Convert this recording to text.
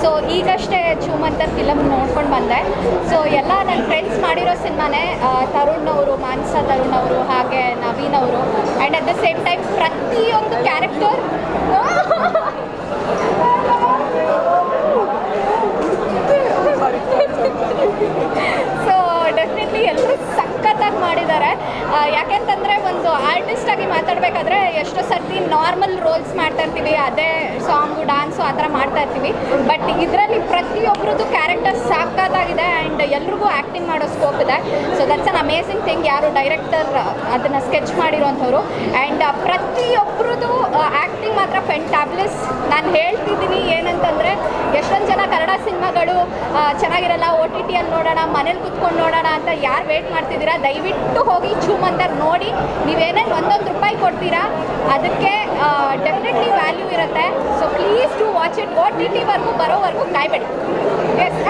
So ಈಗಷ್ಟೇ ಚೂಮಂತ film ನೋಡ್ಕೊಂಡು ಬಂದೆ. ಸೊ ಎಲ್ಲ ನನ್ನ ಫ್ರೆಂಡ್ಸ್ ಮಾಡಿರೋ ಸಿನಿಮಾನೇ ತರುಣ್ ಅವರು ಮಾನ್ಸ ತರುಣ್ ಅವರು ಹಾಗೆ ನವೀನ್ ಅವರು. And at the same time ಪ್ರತಿಯೊಂದು ಕ್ಯಾರೆಕ್ಟರ್ ಸೊ ಡೆಫಿನೆಟ್ಲಿ ಎಲ್ಲರೂ ಸಖತ್ತಾಗಿ ಮಾಡಿದ್ದಾರೆ. ಯಾಕೆಂತಂದರೆ ಒಂದು ಆರ್ಟಿಸ್ಟ್ ಆಗಿ ಮಾತಾಡಬೇಕಾದ್ರೆ ಎಷ್ಟೋ ಸರ್ತಿ ನಾರ್ಮಲ್ ರೋಲ್ಸ್ ಮಾಡ್ತಾ ಇರ್ತೀವಿ. ಅದೇ ಸಾಂಗು ಡಾನ್ಸು ಆ ಥರ ಮಾಡ್ತಾ ಇರ್ತೀವಿ. ಬಟ್ ಇದರಲ್ಲಿ ಪ್ರತಿಯೊಬ್ಬರದ್ದು ಕ್ಯಾರೆಕ್ಟರ್ ಸಾಕಾದಾಗಿದೆ ಆ್ಯಂಡ್ ಎಲ್ರಿಗೂ ಆ್ಯಕ್ಟಿಂಗ್ ಮಾಡೋ ಸ್ಕೋಪ್ ಇದೆ. So that's an amazing thing ಯಾರು ಡೈರೆಕ್ಟರ್ ಅದನ್ನು ಸ್ಕೆಚ್ ಮಾಡಿರೋಂಥವ್ರು. ಆ್ಯಂಡ್ ಪ್ರತಿಯೊಬ್ಬರದ್ದು ಆ್ಯಕ್ಟಿಂಗ್ ಮಾತ್ರ ಫೆಂಟಾಬ್ಲಿಸ್ ನಾನು ಹೇಳ್ತಿದ್ದೀನಿ ಸಿನಿಮಾಗಳು ಚೆನ್ನಾಗಿರಲ್ಲ ಓ ಟಿ ಟಿಯಲ್ಲಿ ನೋಡೋಣ, ಮನೇಲಿ ಕುತ್ಕೊಂಡು ನೋಡೋಣ ಅಂತ ಯಾರು ವೇಟ್ ಮಾಡ್ತಿದ್ದೀರಾ? ದಯವಿಟ್ಟು ಹೋಗಿ ಚೂಮಂತರ್ ನೋಡಿ. ನೀವೇನೇ ಒಂದೊಂದು ರೂಪಾಯಿ ಕೊಡ್ತೀರಾ? ಅದಕ್ಕೆ ಡೆಫಿನೆಟ್ಲಿ ವ್ಯಾಲ್ಯೂ ಇರುತ್ತೆ. So please to watch it O T ಟಿವರೆಗೂ ಬರೋವರೆಗೂ ಕಾಯ್ಬೇಡಿ. ಎಸ್